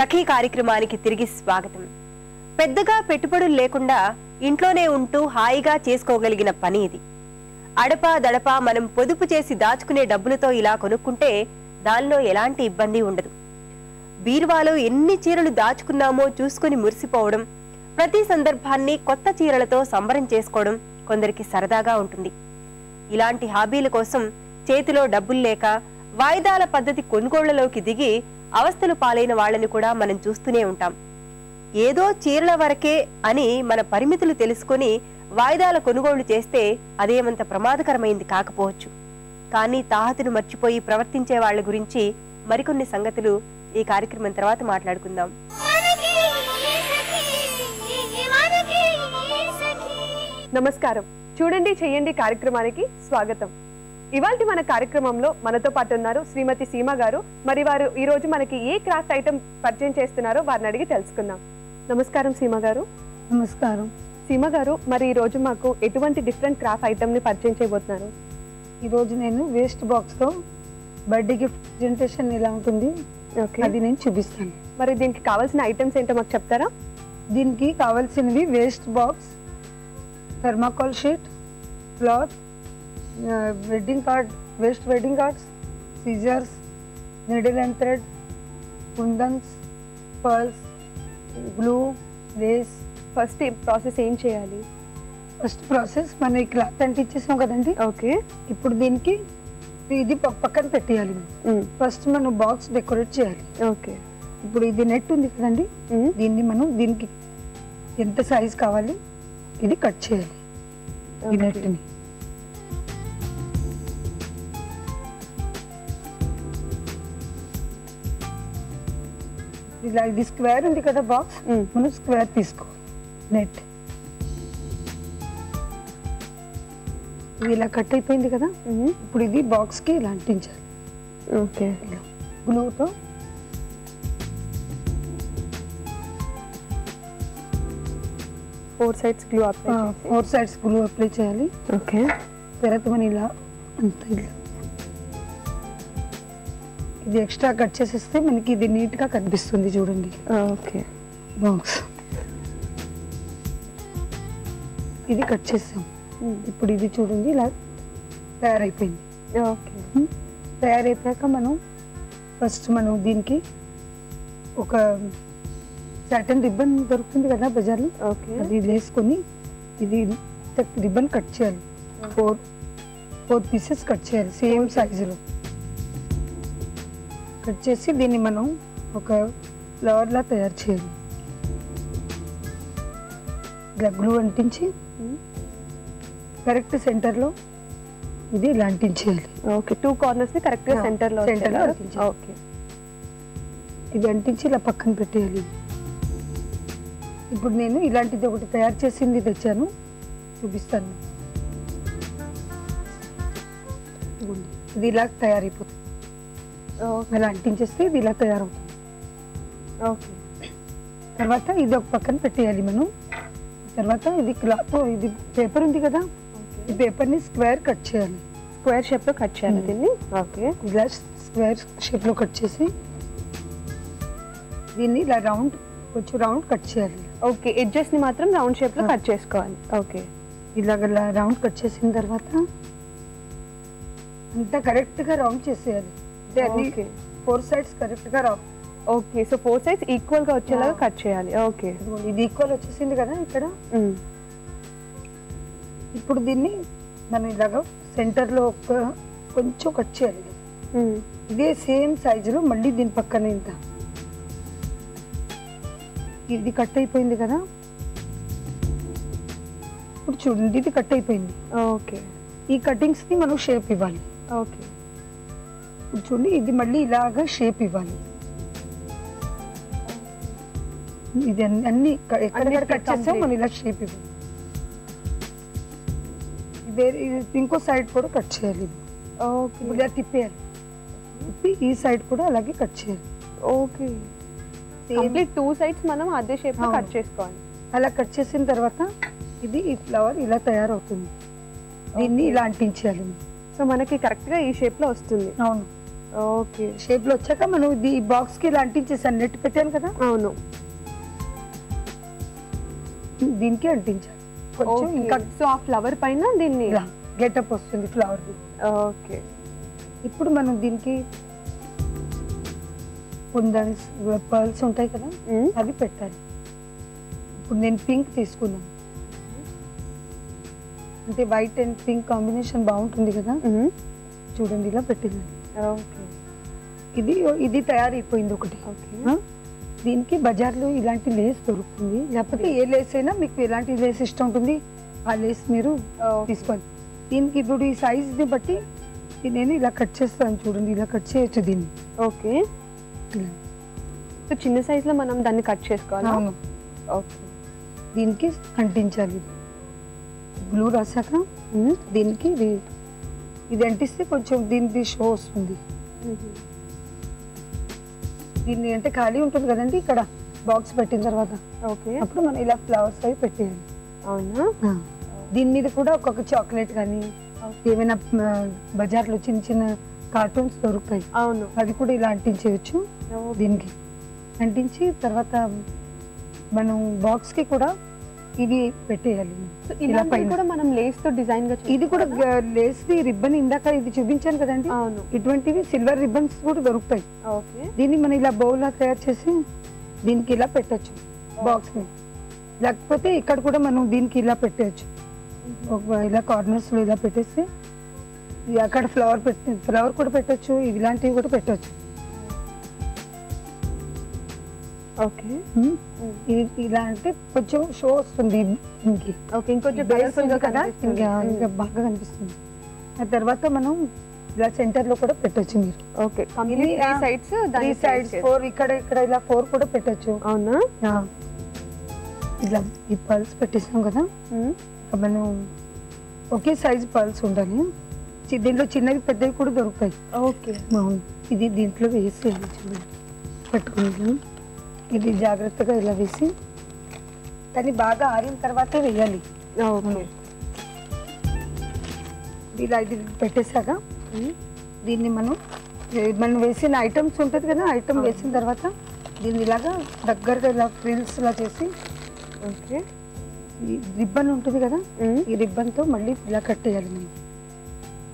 సఖీ కార్యక్రమానికి తిరిగి స్వాగతం. పెద్దగా పెట్టుబడులు లేకుండా ఇంట్లోనే ఉంటూ హాయిగా చేసుకోగలిగిన పని ఇది. అడపా దడపా మనం పొదుపు చేసి దాచుకునే డబ్బులతో ఇలా కొనుక్కుంటే దానిలో ఎలాంటి ఇబ్బంది ఉండదు. బీరువాలో ఎన్ని చీరలు దాచుకున్నామో చూసుకుని మురిసిపోవడం ప్రతి సందర్భాన్ని కొత్త చీరలతో సంబరం చేసుకోవడం కొందరికి సరదాగా ఉంటుంది. ఇలాంటి హాబీల కోసం చేతిలో డబ్బులు లేక వాయిదాల పద్ధతి కొనుగోళ్ళలోకి దిగి అవస్థలు పాలైన వాళ్ళని కూడా మనం చూస్తూనే ఉంటాం. ఏదో చీరల వరకే అని మన పరిమితులు తెలుసుకొని వాయిదాల కొనుగోళ్ళు చేస్తే అదేమంత ప్రమాదకరమైంది కాకపోవచ్చు. కానీ తాహతును మర్చిపోయి ప్రవర్తించే వాళ్ళ గురించి మరికొన్ని సంగతులు ఈ కార్యక్రమం తర్వాత మాట్లాడుకుందాం. నమస్కారం. చూడండి చెయ్యండి కార్యక్రమానికి స్వాగతం. ఇవాళ మన కార్యక్రమంలో మనతో పాటు ఉన్నారు శ్రీమతి సీమ గారు. మరి వారు ఈ రోజు మనకి ఏ క్రాఫ్ట్ ఐటమ్ పరిచయం చేస్తున్నారో వారిని అడిగి తెలుసుకుందాం. నమస్కారం సీమ గారు. నమస్కారం. సీమ గారు మరి ఈ రోజు మాకు ఎటువంటి డిఫరెంట్ క్రాఫ్ట్ ఐటమ్ని పరిచయం చేయబోతున్నారు? ఈరోజు నేను వేస్ట్ బాక్స్తో బర్త్డే గిఫ్ట్ ప్రజెంటేషన్ ఎలా ఉంటుంది. అది నేను చూపిస్తాను. మరి దీనికి కావాల్సిన ఐటమ్స్ ఏంటో మాకు చెప్తారా? దీనికి కావాల్సినవి waste box thermocol sheet cloth wedding card waste wedding cards scissors needle and thread kundans pearls glue lace first process ఏం చేయాలి? ఫస్ట్ ప్రాసెస్ మనం ఈ క్లాత్ అంటించేసాం కదండి? ఓకే ఇప్పుడు దీనికి ఇది పక్కన పెట్టేయాలి ఫస్ట్ మనం బాక్స్ డెకరేట్ చేయాలి. ఓకే ఇప్పుడు ఇది నెట్ ఉంది కదండి? దీన్ని మనం దీనికి ఎంత సైజ్ కావాలి? ఇది కట్ చేయాలి. ఈ. నెట్ని ఇలా ఇది స్క్వేర్ ఉంది కదా బాక్స్ మనం స్క్వేర్ తీసుకో. నెట్ ఇది ఇలా కట్ అయిపోయింది కదా? ఇప్పుడు ఇది బాక్స్కి ఇలా అంటించాలి. Okay. గ్లూతో four sides glue apply four sides glue apply చేయాలి. ఓకే. తర్వాత మనం ఇలా అంత ఇలా. ఇది ఎక్స్ట్రా కట్ చేసేస్తే మనకి ఇది నీట్గా కనిపిస్తుంది చూడండి. ఓకే. బాక్స్ ఇది కట్ చేసాం. ఇప్పుడు ఇది చూడండి ఇలా తయారైపోయింది. ఓకే. తయారైపోయాక మనం ఫస్ట్ మనం దీనికి ఒక సాటన్ రిబ్బన్ దొరుకుతుంది కదా బజార్లో? ఓకే. అది వేసుకొని ఇది రిబ్బన్ కట్ చేయాలి. ఫోర్ ఫోర్ పీసెస్ కట్ చేయాలి సేమ్ సైజులో కట్ చేసి దీన్ని మనం ఒక ఫ్లవర్ లా తయారు చేయాలి. ఇలా గ్లూ అంటించి కరెక్ట్ సెంటర్లో ఇది ఇలా అంటించేయాలి. ఓకే టూ కార్నర్స్ని కరెక్ట్గా Yeah, సెంటర్లో center లో వచ్చేలా. అంటించాలి. ఓకే. ఇది అంటించి ఇలా పక్కన పెట్టేయాలి. ఇప్పుడు నేను ఇలాంటిది ఒకటి తయారు చేసింది తెచ్చాను. చూపిస్తాను. ఇది ఇలా తయారైపోతుంది. ఇలా అంటించేస్తే ఇది ఇలా తయారవుతుంది. ఓకే. తర్వాత ఇది ఒక పక్కన పెట్టేయాలి మనం. తర్వాత ఇది క్లాత్ ఇది పేపర్ ఉంది కదా? ఈ పేపర్ని స్క్వేర్ కట్ చేయాలి. స్క్వేర్ షేప్లో కట్ చేయాలి. దీన్ని? ఓకే. ఇలా స్క్వేర్ షేప్లో కట్ చేసి దీన్ని ఇలా రౌండ్ కొంచెం రౌండ్ కట్ చేయాలి. ఓకే. ఎడ్జెస్ని మాత్రం రౌండ్ షేప్లో Ah. కట్ చేసుకోవాలి. ఓకే. ఇలాగ రౌండ్ కట్ చేసిన తర్వాత అంతా కరెక్ట్గా రౌండ్ చేసేయాలి. ఫోర్ సైడ్స్ కరెక్ట్గా round okay so four sides ఈక్వల్గా వచ్చేలాగా. కట్ చేయాలి. ఓకే ఇది ఈక్వల్ వచ్చేసింది కదా ఇక్కడ? ఇప్పుడు దీన్ని మనం ఇలాగ సెంటర్లో ఒక కొంచెం కట్ చేయాలి. ఇదే సేమ్ సైజులో మళ్ళీ దీని పక్కన ఇంత. ఇది కట్ అయిపోయింది కదా? ఇప్పుడు చూడండి ఇది కట్ అయిపోయింది. ఓకే ఈ కటింగ్స్ని మనం షేప్ ఇవ్వాలి. ఓకే చూడండి ఇది మళ్ళీ ఇలాగా షేప్ ఇవ్వాలి. ఇది అన్ని- అన్నిటికీ కట్ చేస్తాం. మనం ఇలా షేప్ ఇవ్వాలి. వేరే ఇంకో సైడ్ కూడా కట్ చేయాలి. ఓకే. ఇలా తిప్పేయాలి. తిప్పి ఈ సైడ్ కూడా అలాగే కట్ చేయాలి. ఓకే. కంప్లీట్ టూ సైడ్స్ మనం అదే షేప్లో. కట్ చేసుకోవాలి. అలా కట్ చేసిన తర్వాత ఇది ఈ ఫ్లవర్ ఇలా తయారవుతుంది. దీన్ని. ఇలా అంటించేయాలి. సో మనకి కరెక్ట్గా ఈ షేప్లో వస్తుంది. అవును. ఓకే. షేప్లో వచ్చాక మనం ఇది ఈ బాక్స్కి ఇలా అంటించేసాను. నెట్ పెట్టాను కదా? అవును. దీనికి అంటించాలి. కొంచెం. ఇంకా సో ఆ ఫ్లవర్ పైన దీన్ని గెటప్ వస్తుంది ఫ్లవర్ ఓకే. ఇప్పుడు మనం దీనికి కుందన్స్ పర్ల్స్ ఉంటాయి కదా. అవి పెట్టాలి. ఇప్పుడు నేను పింక్ తీసుకున్నాను. అంటే వైట్ అండ్ పింక్ కాంబినేషన్ బాగుంటుంది కదా. చూడండి ఇలా పెట్టింది. ఓకే ఇది ఇది తయారైపోయింది ఒకటి? దీనికి బజార్లో ఇలాంటి లేస్ దొరుకుతుంది. లేకపోతే ఏ లేస్ అయినా మీకు ఎలాంటి లేస్ ఇష్టం ఉంటుంది ఆ లేస్ మీరు తీసుకోండి. దీనికి ఇప్పుడు ఈ సైజ్ని బట్టి నేను ఇలా కట్ చేస్తాను చూడండి ఇలా కట్ చేయొచ్చు దీన్ని. ఓకే. సో చిన్న సైజ్లో మనం దాన్ని కట్ చేసుకోవాలి? ఓకే. దీనికి అంటించాలి బ్లూ రాసాక దీనికి ఇది ఇది అంటిస్తే కొంచెం దీనికి షో వస్తుంది. దీన్ని అంటే ఖాళీ ఉంటుంది కదండి ఇక్కడ బాక్స్ పెట్టిన తర్వాత. ఓకే. అప్పుడు మనం ఇలా ఫ్లవర్స్ అవి పెట్టేయాలి. అవునా? దీని మీద కూడా ఒక్కొక్క చాక్లెట్ కానీ ఏమైనా బజార్లో చిన్న చిన్న కార్టూన్స్ దొరుకుతాయి. అవును. అది కూడా ఇలా అంటించేయచ్చు దీనికి. అంటించి తర్వాత మనం బాక్స్కి కూడా ఇవి పెట్టేయాలి. సో ఇలా పైన. కూడా మనం లేస్తో డిజైన్గా ఇది కూడా లేస్ ది రిబ్బన్ ఇందాక ఇది చూపించాను కదండి. అవును. ఇటువంటివి సిల్వర్ రిబ్బన్స్ కూడా దొరుకుతాయి. ఓకే. దీన్ని మనం ఇలా బౌల్ లా తయారు చేసి దీనికి ఇలా పెట్టచ్చు బాక్స్ని లేకపోతే ఇక్కడ కూడా మనం దీనికి ఇలా పెట్టచ్చు ఇలా కార్నర్స్లో ఇలా పెట్టేసి అక్కడ ఫ్లవర్ పెట్టి ఫ్లవర్ కూడా పెట్టచ్చు ఇలాంటివి కూడా పెట్టచ్చు. ఓకే. ఇలా అంటే కొంచెం షో వస్తుంది దీనికి. ఓకే ఇంకొంచెం కలర్ఫుల్గా కదా. ఇంకా బాగా కనిపిస్తుంది. ఆ తర్వాత మనం ఇలా సెంటర్లో కూడా పెట్టొచ్చు మీరు. Okay sides three sides four ఇక్కడ ఇక్కడ ఇలా ఫోర్ కూడా పెట్టొచ్చు. అవునా. ఇలా ఈ పల్స్ పెట్టేసాం కదా? మనం ఒకే సైజ్ పల్స్ ఉండాలి. దీంట్లో చిన్నవి పెద్దవి కూడా దొరుకుతాయి. ఓకే. ఇది దీంట్లో వేసి చూడండి. పెట్టుకుంటాం ఇది జాగ్రత్తగా ఇలా వేసి కానీ బాగా ఆరిన తర్వాతే వేయాలి. ఇలా ఇది పెట్టేశాక. దీన్ని మనం మనం వేసిన ఐటమ్స్ ఉంటుంది కదా ఐటమ్ వేసిన తర్వాత దీన్ని ఇలాగా దగ్గరగా ఇలా ఫ్రిల్స్ ఇలా చేసి ఓకే. ఈ రిబ్బన్ ఉంటుంది కదా. ఈ రిబ్బన్తో మళ్ళీ ఇలా కట్టేయాలి మనం.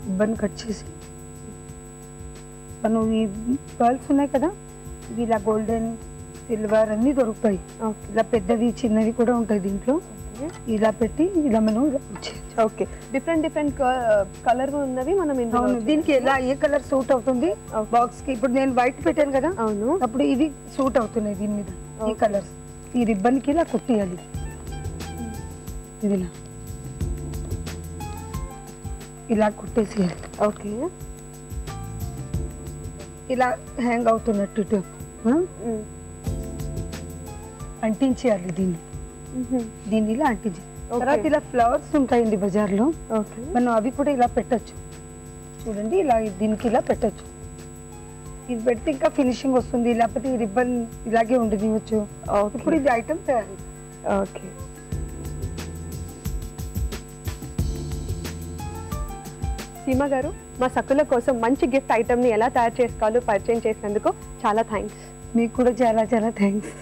రిబ్బన్ కట్ చేసి మనం ఈ పర్ల్స్ ఉన్నాయి కదా ఇవి ఇలా గోల్డెన్ సిల్వర్ అన్నీ దొరుకుతాయి ఇలా పెద్దవి చిన్నవి కూడా ఉంటాయి దీంట్లో. ఇలా పెట్టి ఇలా మనం ఓకే. డిఫరెంట్ డిఫరెంట్ కలర్ ఉన్నవి మనం ఇందులో దీనికి ఎలా ఏ కలర్ సూట్ అవుతుంది. బాక్స్కి ఇప్పుడు నేను వైట్ పెట్టాను కదా? అవును. అప్పుడు ఇవి సూట్ అవుతున్నాయి దీని మీద ఈ. కలర్స్ ఈ రిబ్బన్కి ఇలా కుట్టియాలి. ఇది ఇలా కుట్టేసేయాలి. ఓకే. ఇలా హ్యాంగ్ అవుతున్నట్టు? అంటించేయాలి దీన్ని. దీన్ని ఇలా అంటించాలి. తర్వాత ఇలా ఫ్లవర్స్ ఉంటాయండి బజార్లో. మనం అవి కూడా ఇలా పెట్టొచ్చు. చూడండి ఇలా దీనికి ఇలా పెట్టొచ్చు. ఇది పెడితే ఇంకా ఫినిషింగ్ వస్తుంది లేకపోతే ఈ రిబ్బన్ ఇలాగే ఉండనివ్వచ్చు. ఇప్పుడు ఇది ఐటమ్ తయారు. ఓకే. సీమ గారు మా సకుల కోసం మంచి గిఫ్ట్ ఐటమ్ని ఎలా తయారు చేసుకోవాలో పరిచయం చేసినందుకు చాలా థ్యాంక్స్. మీకు కూడా చాలా చాలా థ్యాంక్స్.